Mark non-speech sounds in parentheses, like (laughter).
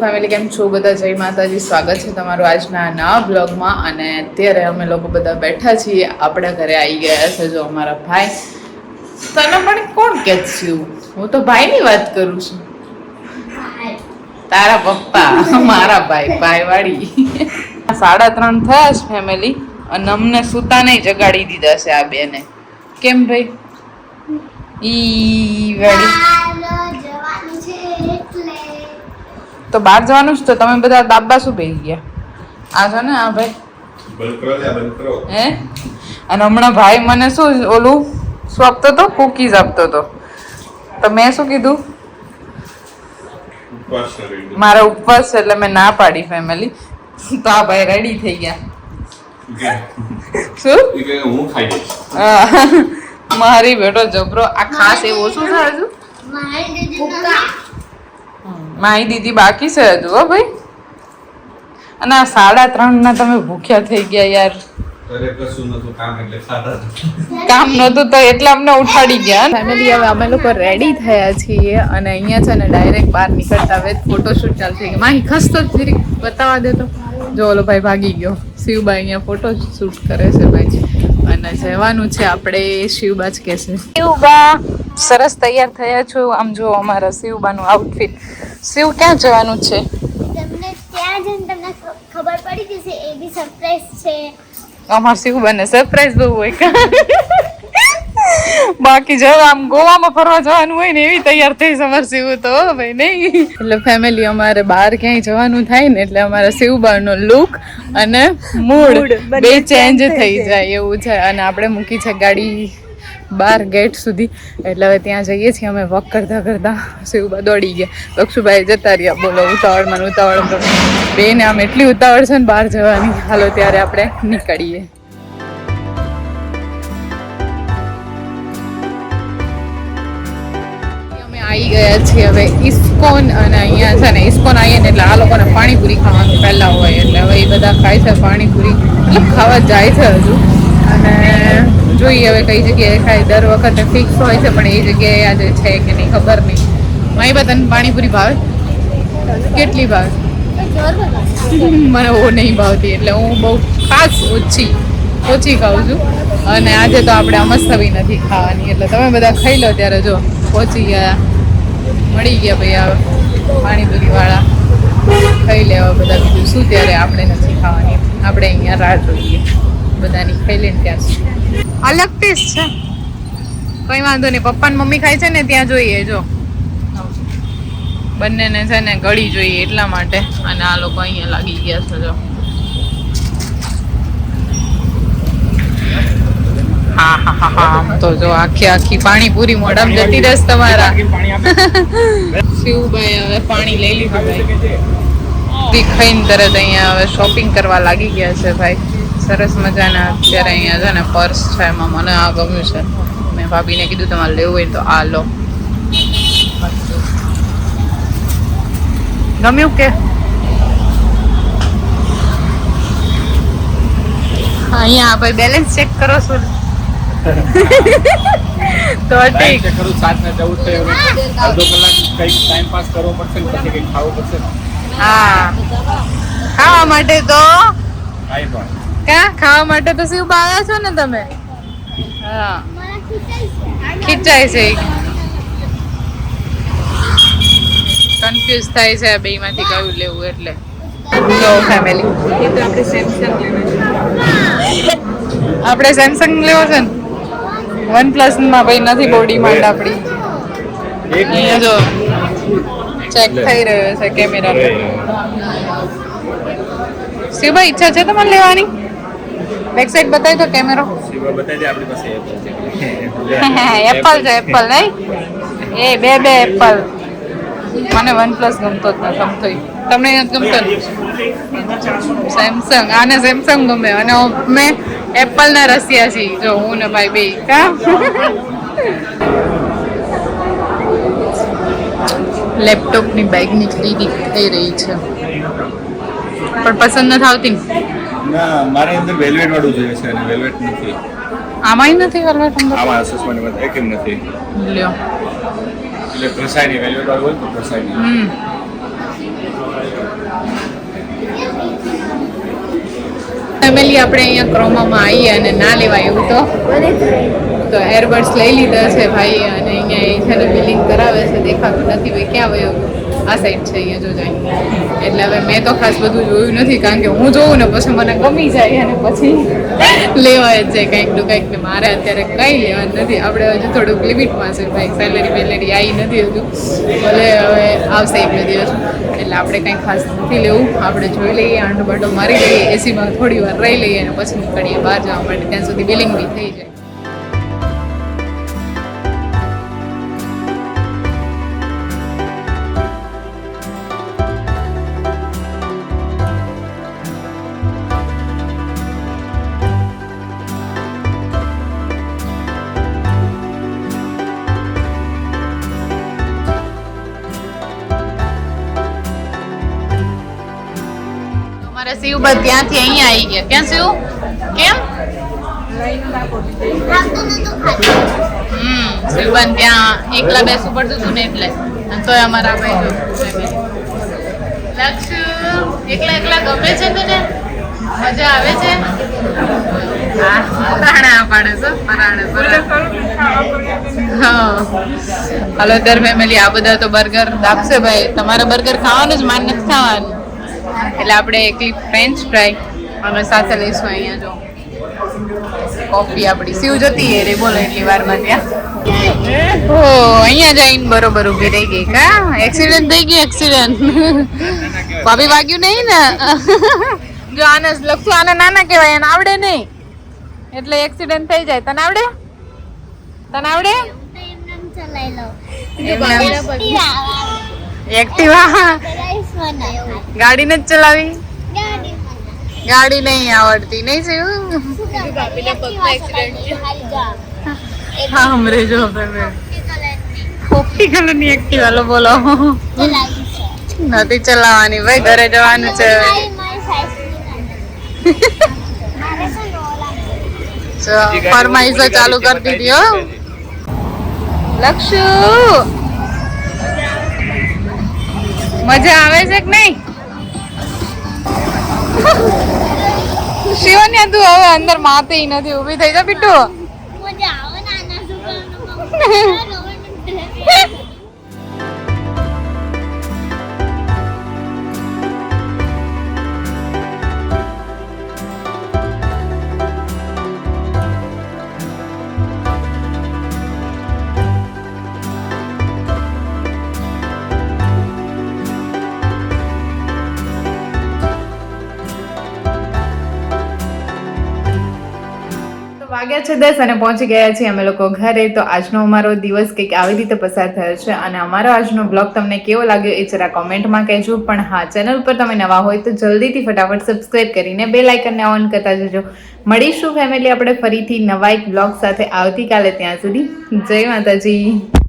Family કેમ છો? બધા જય માતાજી. સ્વાગત છે તમારું આજના નવા બ્લોગમાં અને અત્યારે અમે લોકો બધા બેઠા છીએ. આપણા ઘરે આવી ગયા છે જો અમારા ભાઈ. તને પણ કોણ કે છું હું તો ભાઈની વાત કરું છું. તારા પપ્પા. મારા ભાઈ. ભાઈ વાળી સાડા ત્રણ થયા છે ફેમિલી અને અમને સૂતા નહીં જગાડી દીધા છે આ બેને. કેમ ભાઈ? ઈ વાળી. તો બહાર જવાનું છે તો તમે બધા દાબા શું બેસી ગયા? આ છો ને આ ભાઈ. હે? અને હમણાં ભાઈ મને શું ઓલું શું આપતો હતો કુકીઝ આપતો હતો તો મેં શું કીધું? મારા ઉપવાસ છે એટલે મેં ના પાડી ફેમિલી તો આ ભાઈ રેડી થઈ ગયા. શું? હું ખાઈ મારી બેટો જબરો. આ ખાસ એવો શું થાય મારી દીદી બાકી છે હજુ હો ભાઈ. અને આ સાડા ત્રણ ના તમે ભૂખ્યા થઈ ગયા યાર. અરે કશું નતું કામ એટલે સાદા કામ નતું તો એટલે અમને ઉઠાડી ગયા. ફેમિલી હવે અમે લોકો રેડી થયા છીએ અને અહીંયા છે ને ડાયરેક્ટ બહાર નીકળતા હવે ફોટોશૂટ ચાલશે માહી ખસતો જ બતાવા બતાવવા દે તો. જો ઓલો ભાઈ ભાગી ગયો. શિવબા અહીંયા ફોટો શૂટ કરે છે ભાઈ. અને જવાનું છે આપણે શિવબા જ કહેશે શિવબા. સરસ તૈયાર થયા છો. આમ જો અમારા શિવબાનું આઉટફિટ શિવ ક્યાં જવાનું છે? તમને ત્યાં જઈને તમને ખબર પડી જશે એ બી સરપ્રાઈઝ છે. અમાર શિવબાને સરપ્રાઈઝ બહુ હોય. કા બાકી જો આમ ગોવામાં ફરવા જવાનું હોય ને એવી તૈયાર થઈ સમર શિવ તો ભાઈ નહીં? એટલે ફેમિલી અમારે બહાર ક્યાંય જવાનું થાય ને એટલે અમારા શિવબાનો લુક અને મૂડ બે ચેન્જ થઈ જાય એવું છે. અને આપણે મૂકી છે ગાડી. બાર ગેટ સુધી. એટલે હવે ત્યાં જઈએ છીએ અમે વોક કરતા કરતા. શિવબા દોડી ગયા. લક્ષુભાઈ જતા રહ્યા. બોલો ઉતાવળમાં ઉતાવળ તો બેને આમ એટલી ઉતાવળ છે ને બહાર જવાની. હાલો, ત્યારે આપણે નીકળીએ. આવી ગયા છીએ હવે ઇસ્કોન અને અહીંયા છે ને, ઇસ્કોન આવીએ ને એટલે આ લોકોને પાણીપુરી ખાવાનું પહેલાં હોય. એટલે હવે એ બધા ખાય છે પાણીપુરી. ખાવા જાય છે હજુ. અને જોઈએ હવે કઈ જગ્યાએ ખાય દર વખતે ફિક્સ હોય છે, પણ એ જગ્યાએ આજે છે કે નહીં ખબર નહીં. મારી બધાને પાણીપુરી ભાવે? કેટલી ભાવે? મને બહુ નહીં ભાવતી, એટલે હું બહુ ખાસ ઓછી ઓછી ખાઉં છું. અને આજે તો આપણે અમસ્તવી નથી ખાવાની, એટલે તમે બધા ખાઈ લો ત્યારે જો. પહોંચી ગયા. મળી ગયા ભાઈ આ પાણીપુરી વાળા. ખાઈ લેવા બધા બીજું શું ત્યારે આપણે નથી ખાવાની? આપણે અહીંયા રાહ જોઈએ. બધાની ખાઈ લઈને ત્યાં સુધી. અલગ ટેસ્ટ છે. કઈ વાંધો નહીં. પપ્પા મમ્મી ખાય છે ને ત્યાં જોઈએ, જો. બંનેને છે ને ગળી જોઈએ એટલા માટે. અને આ લોકો અહીંયા લાગી ગયા છે, જો. હા હા હા તો જો આખી આખી પાણીપુરી મોઢામાં જતી રહેશે તમારા. શિવભાઈ હવે પાણી લઈ લીધું, ભાઈ. ખાઈને તરત અહીંયા હવે શોપિંગ કરવા લાગી ગયા છે, ભાઈ. સરસ મજાના અત્યારે અહીંયા છે ને પર્સ છે એમાં મને આ ગમ્યું છે. મેં ભાભીને કીધું તમારે લેવું હોય તો આ લો. ગમ્યું કે? અહીંયા ભાઈ બેલેન્સ ચેક કરો છો તો ઠીક. કરું સાત ને ચૌદ થયો અડધો કલાક ટાઈમ પાસ કરવો પડશે પછી ખાવું પડશે હા. ખાવા માટે તો કાંઈ પણ. ક્યાં ખાવા માટે તો શિવ આવ્યા છો ને તમે? હા. ખીચાય છે કન્ફ્યુઝ થાય છે આ બેમાંથી કયું લેવું એટલે. જો ફેમિલી આપણે સેમસંગ લેવો છે ને? વન પ્લસમાં ભાઈ નથી બહુ ડિમાન્ડ આપણી. અહીંયા જો ચેક થઈ રહ્યો છે કેમેરા શિવભાઈ ઈચ્છા છે તમને લેવાની? સાઈડ બતાવી તો કેમેરો બતાવી દે આપણી પાસે એપલ છે. (laughs) એપલ નહીં? એ બે બે એપલ મને વન પ્લસ ગમતો જ ન ગમતો. તમને ગમતો સેમસંગ આને સેમસંગ ગમે. અને મેં એપલ ના રસિયા છીએ જો હું ને ભાઈ બે. કા લેપટોપની બેગની નીકળી થઈ રહી છે. પણ પસંદ નથી આવતી ના મારે અંદર વેલ્વેટ વાળું જોઈએ છે અને વેલ્વેટ નથી. આમાંય નથી વેલ્વેટ અંદર? આમાં અસેસમેન્ટમાં એક એમ નથી? લ્યો. એટલે પ્રસાય નહીં વેલ્વેટ વાળું હોય તો પ્રસાય નહીં ફેમિલી આપણે અહીંયા ક્રોમામાં આવીએ અને ના લેવાય એવું તો. તો એરબડ્સ લઈ લીધા છે ભાઈ અને અહીંયા એ છે ને બિલિંગ કરાવે છે દેખાતું નથી ભાઈ ક્યાં વયો આ સાઈડ છે અહીંયા જો જાય. એટલે હવે મેં તો ખાસ બધું જોયું નથી, કારણ કે હું જોઉં ને પછી મને ગમી જાય અને પછી લેવાય જ જાય કંઈકનું કંઈક ને. મારે અત્યારે કંઈ લેવાનું નથી. આપણે હજુ થોડુંક લિમિટમાં છે ભાઈ. સેલેરી બેલેરી આવી નથી હજુ. ભલે હવે આવશે એક બે દિવસ. એટલે આપણે કંઈ ખાસ નથી લેવું. આપણે જોઈ લઈએ આંડો બાંડો મારી લઈએ એસીમાં થોડી વાર રહી લઈએ અને પછી નીકળીએ બહાર જવા માટે. ત્યાં સુધી બિલિંગ બી થઈ જાય. અમારા શિવબા ત્યાંથી અહીંયા આવી ગયા. ક્યાં શિવ? કેમ. હમ શિવબાન ત્યાં એકલા બેસવું પડતું હતું ને એટલે. તોય અમારા ભાઈ લક્ષ એકલા એકલા ગમે છે તને? મજા આવે છે? હાલો દર ફેમિલી આ બધા તો બર્ગર દાબશે ભાઈ. તમારે બર્ગર ખાવાનું જ માન નથી ખાવાનું. એટલે આપણે એકલી ફ્રેન્ચ ફ્રાય અમે સાથે લઈશું અહીંયા જો કોફી આપણી. સીવ જતી એ રે બોલો એટલી વારમાં ત્યાં. ઓ અહીંયા જઈને બરોબર ઊભી રહી ગઈ કા? એક્સિડન્ટ થઈ ગયું એક્સિડન્ટ ભાભી વાગ્યું નહીં ને? જો આને લખશું આને નાના કહેવાય એને આવડે નહીં. એટલે એક્સિડન્ટ થઈ જાય. તને આવડે? તને આવડે. એક્ટિવા. ગાડી નથી ચલાવી? ગાડી નહીં આવડતી નહીં જા. હા હમરે જો તમે એ કલરની એક્ટિવા લો બોલો. નથી ચલાવવાની ભાઈ ઘરે જવાનું છે. છે ફરમાઈશો ચાલુ કરી દીધી હો. લક્ષુ! મજા આવે છે કે નહીં? શિવન્યા તું હવે અંદર માતી નથી ઊભી થઈ જા બિટ્ટુ મજા આવે ને આના (laughs) વાગ્યા છે દસ અને પહોંચી ગયા છીએ અમે લોકો ઘરે. તો આજનો અમારો દિવસ કંઈક આવી રીતે પસાર થયો છે અને અમારો આજનો બ્લોગ તમને કેવો લાગ્યો એ જરા કોમેન્ટમાં કહેજો. પણ હા, ચેનલ પર તમે નવા હોય તો જલ્દીથી ફટાફટ સબસ્ક્રાઈબ કરીને બે લાઇકનને ઓન કરતા જજો. મળીશું ફેમિલી આપણે ફરીથી નવા એક બ્લોગ સાથે. આવતીકાલે ત્યાં સુધી જય માતાજી.